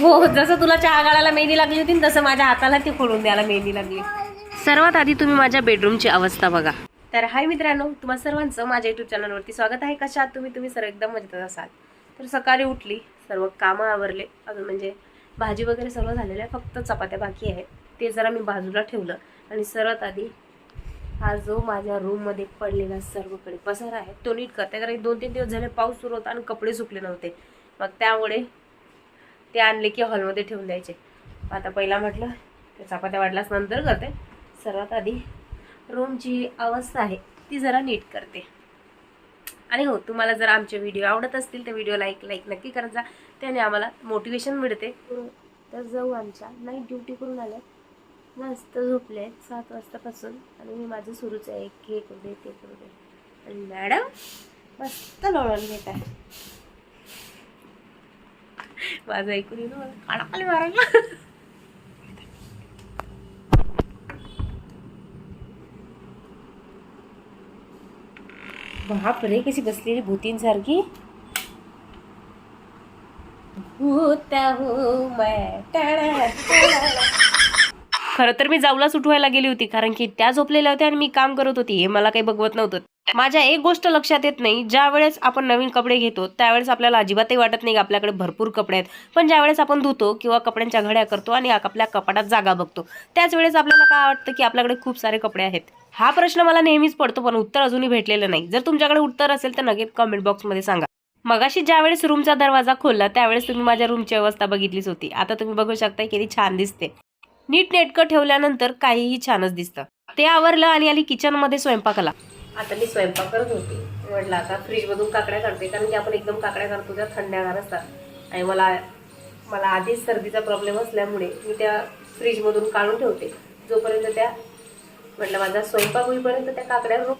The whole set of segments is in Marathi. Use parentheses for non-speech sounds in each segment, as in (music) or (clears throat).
हो जसं तुला चहा गाळायला मेहंदी लागली होती तसं माझ्या हाताला ती खोडून द्यायला मेहंदी लागली. सर्वात आधी तुम्ही माझ्या बेडरूमची अवस्था बघा. तर हाय मित्रांनो तुम्हा सर्वांचं माझ्या युट्यूब चॅनलवरती स्वागत आहे. कशा आहात तुम्ही? तुम्ही सर्व एकदम मजेत असाल. तर सकाळी उठली सर्व कामं आवरले. अजून म्हणजे भाजी वगैरे सर्व झालेलं आहे फक्त चपात्या बाकी आहेत. ते जरा मी बाजूला ठेवलं आणि सर्वात आधी हा जो माझ्या रूममध्ये पडलेला सर्वकडे पसारा आहे तो नीट करते. कारण दोन तीन दिवस झाले पाऊस सुरू होता आणि कपडे सुकले नव्हते. मग त्यामुळे ते आणले की हॉलमध्ये ठेवून द्यायचे. आता पहिला म्हटलं ते चपात्या वाढल्यास नंतर करते. सर्वात आधी रूमची अवस्था आहे ती जरा नीट करते. आणि हो तुम्हाला जर आमचे व्हिडिओ आवडत असतील तर व्हिडिओ लाईक लाईक नक्की करत जा. त्याने आम्हाला मोटिवेशन मिळते. तर जाऊ आमच्या. नाईट ड्युटी करून आल्या. मस्त झोपले. आहेत सात वाजतापासून आणि मी माझं सुरूच आहे. हे करू दे ते करू दे. आणि मॅडम? मस्त लोळण घेत आहे. माझं ऐकून येऊन मला कानाखाली मारायला बापरे कशी बसलेली भूतींसारखी होता खरं तर मी जावला सुटवायला गेली होती कारण की त्या झोपलेल्या होत्या आणि मी काम करत होती हे मला काही बघवत नव्हतं माझ्या एक गोष्ट लक्षात येत नाही. ज्या वेळेस आपण नवीन कपडे घेतो त्यावेळेस आपल्याला अजिबातही वाटत नाही की आपल्याकडे भरपूर कपडे आहेत. पण ज्यावेळेस आपण धुतो किंवा कपड्यांच्या घड्या करतो आणि आपल्या कपाटात जागा बघतो त्याच वेळेस आपल्याला काय वाटतं की आपल्याकडे खूप सारे कपडे आहेत? हा प्रश्न मला नेहमीच पडतो पण उत्तर अजूनही भेटलेलं नाही. जर तुमच्याकडे उत्तर असेल तर नक्की कमेंट बॉक्समध्ये सांगा. मगाशी ज्यावेळेस रूमचा दरवाजा खोलला त्यावेळेस तुम्ही माझ्या रूमची अवस्था बघितलीच होती. आता तुम्ही बघू शकता किती छान दिसते. नीट नेटकं ठेवल्यानंतर काहीही छानच दिसतं. ते आवरलं आणि आली किचनमध्ये स्वयंपाकाला. आता मी स्वयंपाक करत होते. म्हटलं आता फ्रीजमधून काकड्या काढते कारण की आपण एकदम काकड्या काढतो त्या थंड्यागार असतात. आणि मला मला आधीच सर्दीचा प्रॉब्लेम असल्यामुळे मी त्या फ्रीजमधून काढून ठेवते. जोपर्यंत त्या म्हटलं माझा स्वयंपाक होईपर्यंत त्या काकड्या रूम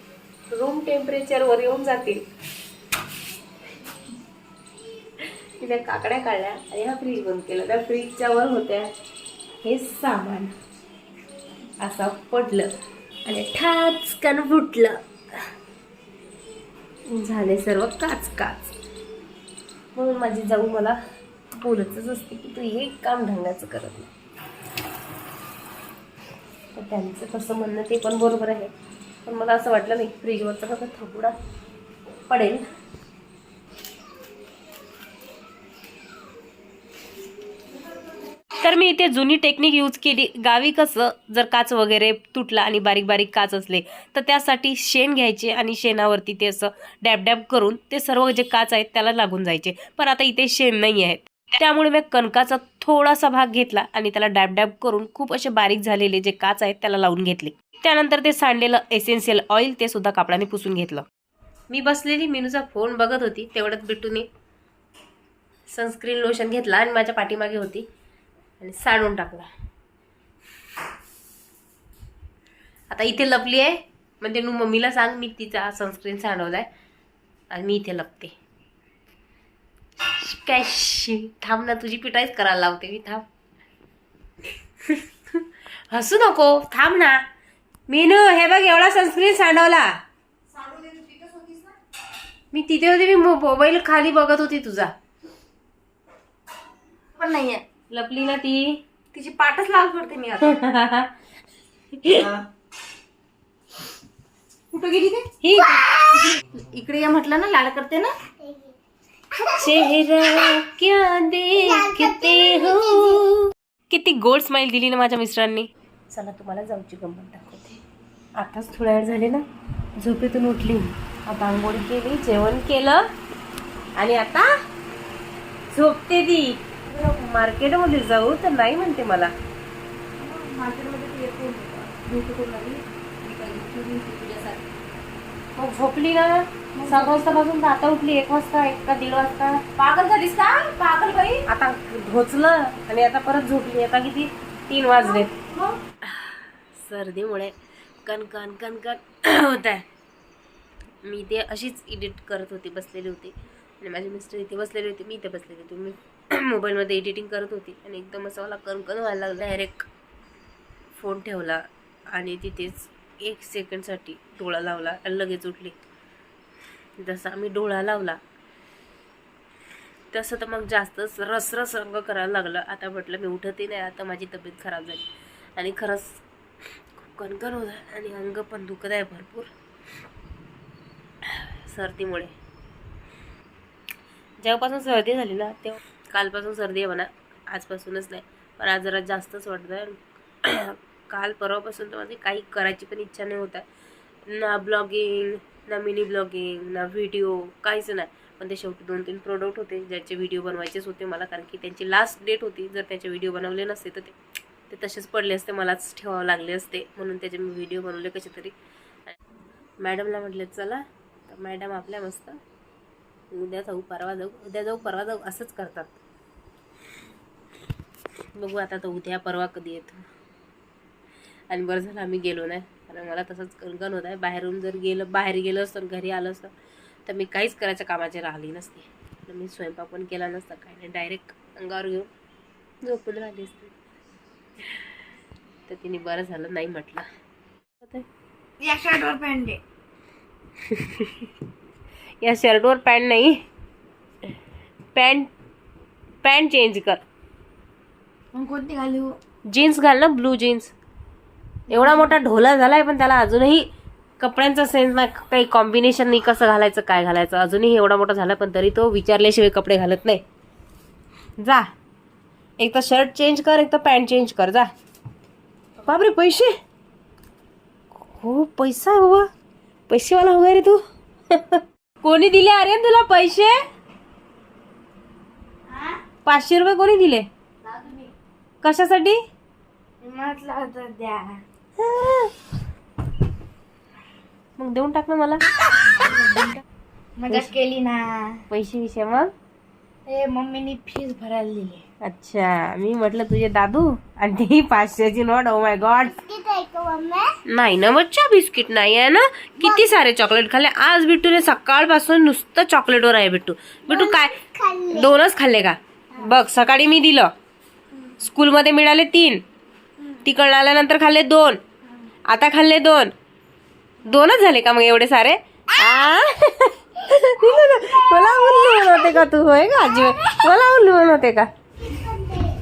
रूम टेम्परेचरवर येऊन जातील. (laughs) मी त्या काकड्या काढल्या आणि हा फ्रीज बंद केला त्या फ्रीजच्या वर होत्या हे सामान. असं पडलं आणि ठाचकन फुटलं. झाले सर्व काच काच म्हणून माझी जाऊ मला बोलतच असते की तू एक काम ढंगाचं करत नाही. तर त्यांचं कसं म्हणणं ते पण बरोबर आहे. पण मला असं वाटलं नाही फ्रीजवरचा कसा थोडा पडेल. तर मी इथे जुनी टेक्निक यूज केली. गावी कसं जर काच वगैरे तुटला आणि बारीक बारीक काच असले तर त्यासाठी शेण घ्यायचे आणि शेणावरती ते असं डॅब डॅब करून ते सर्व जे काच आहेत त्याला लागून जायचे. पण आता इथे शेण नाही आहेत. त्यामुळे मी कणकाचा थोडासा भाग घेतला आणि त्याला डॅब डॅब करून खूप असे बारीक झालेले जे काच आहेत त्याला लावून घेतले. त्यानंतर ते सांडलेलं एसेन्शियल ऑइल ते सुद्धा कापडाने पुसून घेतलं. मी बसलेली मेनूचा फोन बघत होती. तेवढ्यात बिटूने सनस्क्रीन लोशन घेतला आणि माझ्या पाठीमागे होती. आणि साडून टाकला. आता इथे लपली आहे. म्हणजे नू मम्मीला सांग मी तिचा सनस्क्रीन सांडवलाय. आणि मी इथे लपते. काय थांब ना तुझी पिटाईच करायला लावते मी थांब. हसू नको थांब ना. मीनू हे बघ एवढा सनस्क्रीन सांडवला. मी तिथे होते मी मोबाईल खाली बघत होती तुझा. पण नाही आहे लपली ना ती. तिची पाठच लाल करते मी आता. (laughs) कुठं गेली ते? ही. इकडे या म्हटलं ना लाल करते ना. चेहरा क्या देखते हो? किती गोड स्माइल दिली ना माझ्या मिस्टरांनी. चला तुम्हाला जाऊची गंमत दाखवते. आताच थोड्या वेळ झाले ना झोपेतून उठली. आता आंघोळ केली जेवण केलं. आणि आता झोपते ती. मार्केटमध्ये जाऊ तर नाही म्हणते मला. मार्केटमध्ये मग झोपली ना? सात वाजतापासून तर आता उठली एक वाजता एक का दीड वाजता. पागल झालीस का? पागल बाई. आता ढोचलं आणि आता परत झोपली. आता किती? तीन वाजलेत मग? सर्दीमुळे कणकण कणकण (clears throat) होत आहे मी ते अशीच एडिट करत होती बसलेली होती. आणि माझे मिस्टर इथे बसलेले होते मी इथे बसलेली होती. मी (clears throat) मोबाईलमध्ये एडिटिंग करत होती आणि एकदम असं मला कणकण व्हायला लागलं डायरेक्ट फोन ठेवला आणि तिथेच एक सेकंडसाठी डोळा लावला आणि लगेच उठले. जसा मी डोळा लावला तसं तर मग जास्तच रसरस रंग करायला लागलं. आता म्हटलं मी उठतही नाही आता माझी तब्येत खराब झाली. आणि खरंच खूप कणकण होत आहे आणि अंग पण दुखत आहे भरपूर. सर्दीमुळे. जेव्हापासून सर्दी झाली ना तेव्हा कालपासून सर्दी आहे म्हणा. आजपासूनच नाही. पण आज जरा जास्तच वाटतं (clears throat) काल परवापासून तर माझी काही करायची पण इच्छा नाही होत आहे. ना ब्लॉगिंग ना मिनी ब्लॉगिंग ना व्हिडिओ काहीच नाही. पण ते शेवटी दोन तीन प्रोडक्ट होते ज्याचे व्हिडिओ बनवायचेच होते मला. कारण की त्यांची लास्ट डेट होती. जर त्याचे व्हिडिओ बनवले नसते तर ते ते तसेच पडले असते. मलाच ठेवावं लागले असते. म्हणून त्याचे मी व्हिडिओ बनवले कसे तरी. मॅडमला म्हटलं चला. तर मॅडम आपल्या मस्त उद्या जाऊ परवा जाऊ. उद्या जाऊ परवा जाऊ. असंच करतात. बघू आता तर उद्या परवा कधी येतो. आणि बरं झालं आम्ही गेलो नाही. कारण मला तसंच कणकण होत आहे. बाहेरून जर गेलं बाहेर गेलं असतं घरी आलं असतं तर मी काहीच करायच्या कामाची राहिली नसते. तर मी स्वयंपाक पण केला नसता काही नाही. डायरेक्ट अंगावर घेऊन झोपून राहिली असते. तर तिने बरं झालं नाही म्हटलं. या शर्टवर पॅन्ट (laughs) या शर्टवर पॅन्ट नाही. पॅन्ट पॅन्ट चेंज कर. मग कोणती घालू? जीन्स घाल ना ब्लू जीन्स. एवढा मोठा ढोला झालाय पण त्याला अजूनही कपड्यांचा सेन्स नाही काही कॉम्बिनेशन नाही कसं घालायचं काय घालायचं. अजूनही एवढा मोठा झाला पण तरी तो विचारल्याशिवाय कपडे घालत नाही. जा. एक तर शर्ट चेंज कर एक तर पॅन्ट चेंज कर जा. बापरे पैसे? हो पैसा आहे बाबा. पैसेवाला हो रे तू. (laughs) कोणी दिले अरे तुला पैसे? पाचशे रुपये कोणी दिले? कशासाठी? म्हटलं होतं द्या. मग देऊन टाक ना मला. मजा केली ना. पैसे विषय मग? ए मम्मीनी फीस भरायला दिली. अच्छा मी म्हटलं तुझे दादू आणि ती पाचशेची नोट ओ माय गॉड नाही ना बच्चा बिस्किट नाही आहे ना? किती सारे चॉकलेट खाल्ले? आज बिट्टूने सकाळपासून नुसतं चॉकलेटवर आहे बिट्टू. बिट्टू काय? दोनच खाल्ले का? बघ सकाळी मी दिलं. स्कूलमध्ये मिळाले तीन. तिकडं आल्यानंतर खाल्ले दोन. आता खाल्ले दोन. दोनच झाले का मग एवढे सारे? मला उल्लू बनवते का तू? होय का आजी? मला उल्लू बनवते का?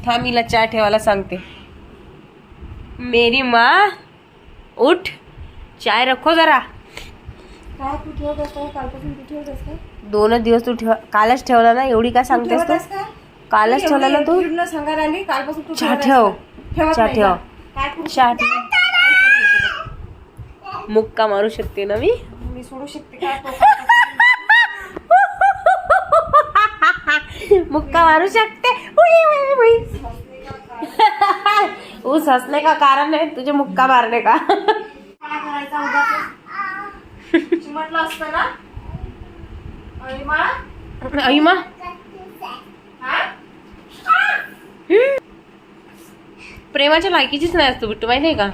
थांब हिला चहा ठेवायला सांगते. मेरी माँ उठ. चाय रखो जरा. दोनच दिवस तू ठेव कालच ठेवला ना? एवढी काय सांगतेस तू? कालच ठेवला ना तू. पूर्ण सांगायला आली कालपासून तू चहा ठेवत ठेव असतो. ठेवत चहा नाही. ठेव. का? काय करू चहा ठेव. मुक्का मारू शकते ना मी? मी सोडू शकते का? तो (laughs) मुक्का मारू शकते? उई, उई, उई. (laughs) ऊस हसने का कारण है तुझे मुक्का मारने का? काय करायचा होता म्हटलं असतं ना? आणि मला आई मा हा? प्रेमाच्या लायकीचीच नाही असतो बिट्टू माहिती आहे का.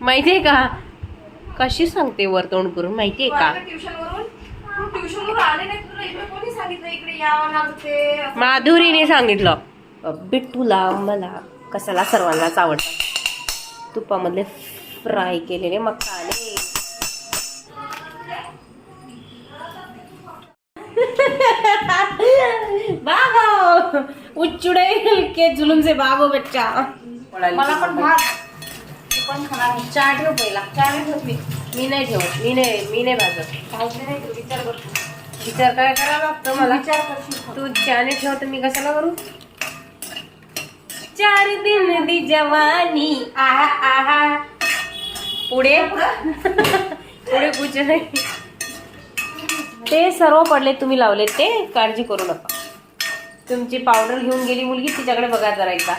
माहिती आहे का? कशी सांगते वर्तवण करून माहिती आहे का. माधुरीने सांगितलं. बिट्टूला मला कशाला सर्वांनाच आवडतात तुपामधले फ्राय केलेले मखाने. (laughs) बाबो! उच्चुडे के जुलूम से बाबो बच्चा मला पण भात मी पण खाणार. चहा ठेव पहिला. चहा नाही ठेवत मी. मी नाही ठेवत. मी नाही मी नाही भाजत. भाजले नाही विचार कर विचार काय करावा लागतो मला? विचार करशील तू चहाने ठेव तर मी कशाला करू? चार दिन दी जवानी आहा आहा. पुढे? पुढे? कुछ नाही. ते सर्व पडले तुम्ही लावले ते? काळजी करू नका. तुमची पावडर घेऊन गेली मुलगी तिच्याकडे बघा जरा एकदा.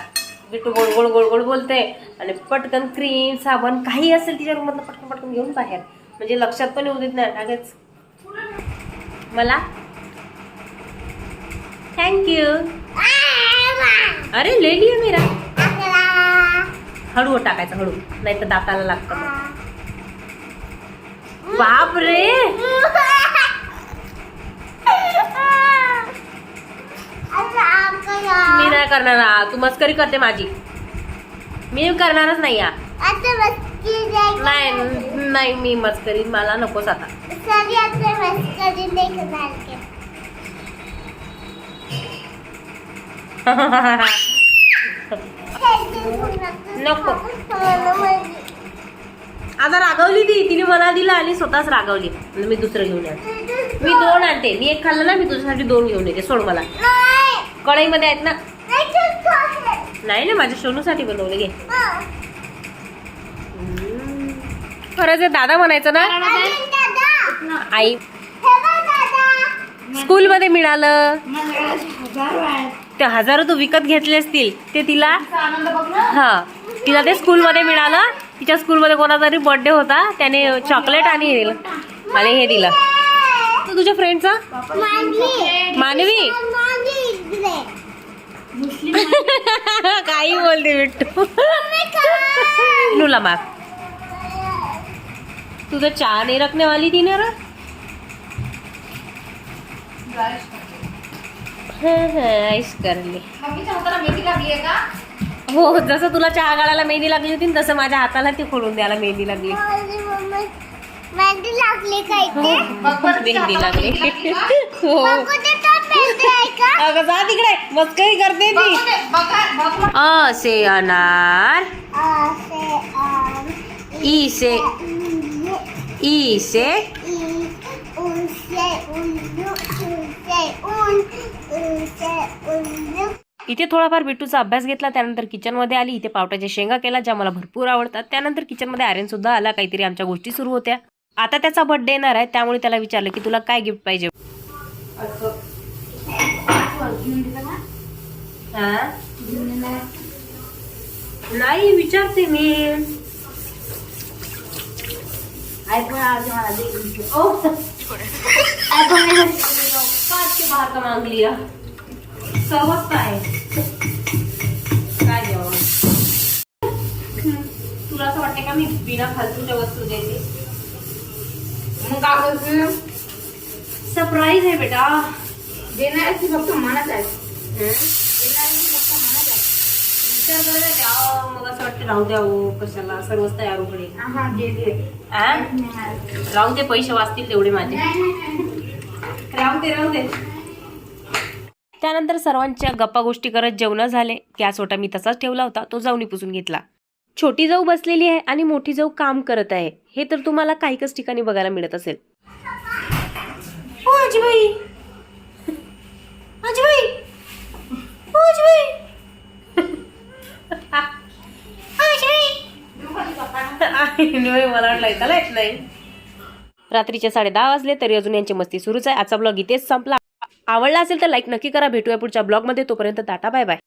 बिट्टू गोड गोड गोड गोड बोलते आणि पटकन क्रीम साबण काही असेल तिच्या रूममधलं पटकन पटकन घेऊन बाहेर. म्हणजे लक्षात पण येऊ देत नाही लगेच मला? थँक्यू अरे लेली आहे मीरा. हळू टाकायचं हळू. नाही तर दाताला लागतं. बाप रे मी नाही करणार हा. तू मस्करी करते माझी. मी करणारच नाही नाही नाही मी मस्करी. मला नकोच आता. नको. (laughs) आता रागवली ती. तिने मला दिलं आणि स्वतःच रागवली. मी दुसरं घेऊन येते मी दोन आणते. मी एक खाल्लं ना मी तुझ्यासाठी दोन घेऊन येते. सोड मला. कढईमध्ये आहेत ना? नाही ना माझ्या सोनूसाठी बनवले घे. हम्म. खरंच दादा म्हणायचं ना आई स्कूलमध्ये मिळालं. ते हजारो तू विकत घेतले असतील ते तिला हा तिला ते स्कूलमध्ये मिळालं. तिच्या स्कूलमध्ये कोणाचा तरी बर्थडे होता त्याने चॉकलेट आणि हे दिलं. आणि हे दिलं. तू तुझ्या फ्रेंडचा मानवी? काही बोलते बिट्टू नुला मार. तुझं चहा नाही रखने वाली थी ना रे? ऐश करली मम्मीच्या हाताला मेथी लागली आहे का हो जसं तुला चहा गाळायला मेहंदी लागली होती ना, तसं माझ्या हाताला ती खोडून द्यायला मेहंदी लागली. मेहंदी लागली ते तिच्या मेहंदी लागली? हो. अगं जा तिकडे. मस्करी करते ती. मग. असे अनार. ई से ई से इथे थोडाफार बिट्टूचा अभ्यास घेतला त्यानंतर किचनमध्ये आली. इथे पावट्याच्या शेंगा केला ज्या मला भरपूर आवडतात. त्यानंतर किचनमध्ये आर्यन सुद्धा आला. काहीतरी आमच्या गोष्टी सुरू होत्या. आता त्याचा बर्थडे येणार आहे. त्यामुळे त्याला विचारलं की तुला काय गिफ्ट पाहिजे? नाही विचारते मी आयफोन आज मला दे. ओ, आयफोन है। काट के बाहर का मांग लिया। समजता आहे काय जेवण तुला असं वाटतं का मी बिना फालतूच्या वस्तू देते मग काय? सरप्राईज आहे बेटा। देणाऱ्याची फक्त मनात आहे विचार करायला द्या मग असं वाटतं राहू द्या हो कशाला सर्वच तयार उघडे दे? राहू पैसे वाचतील तेवढे माझे. राहू दे राहू दे. त्यानंतर सर्वांच्या गप्पा गोष्टी करत जेवण झाले. गॅस ओटा मी तसाच ठेवला होता तो जाऊनी पुसून घेतला. छोटी जाऊ बसलेली आहे आणि मोठी जाऊ काम करत आहे. हे तर तुम्हाला काहीकच ठिकाणी बघायला मिळत असेल. ओ आजीबाई. आजीबाई. मला वाटलं ऐकायला येत नाही. रात्रीचे साडे दहा वाजले तरी अजून यांची मस्ती सुरूच आहे. आजचा ब्लॉग इथेच संपला. आवडला असेल तर लाईक नक्की करा. भेटूया पुढच्या ब्लॉगमध्ये. तोपर्यंत टाटा बाय बाय.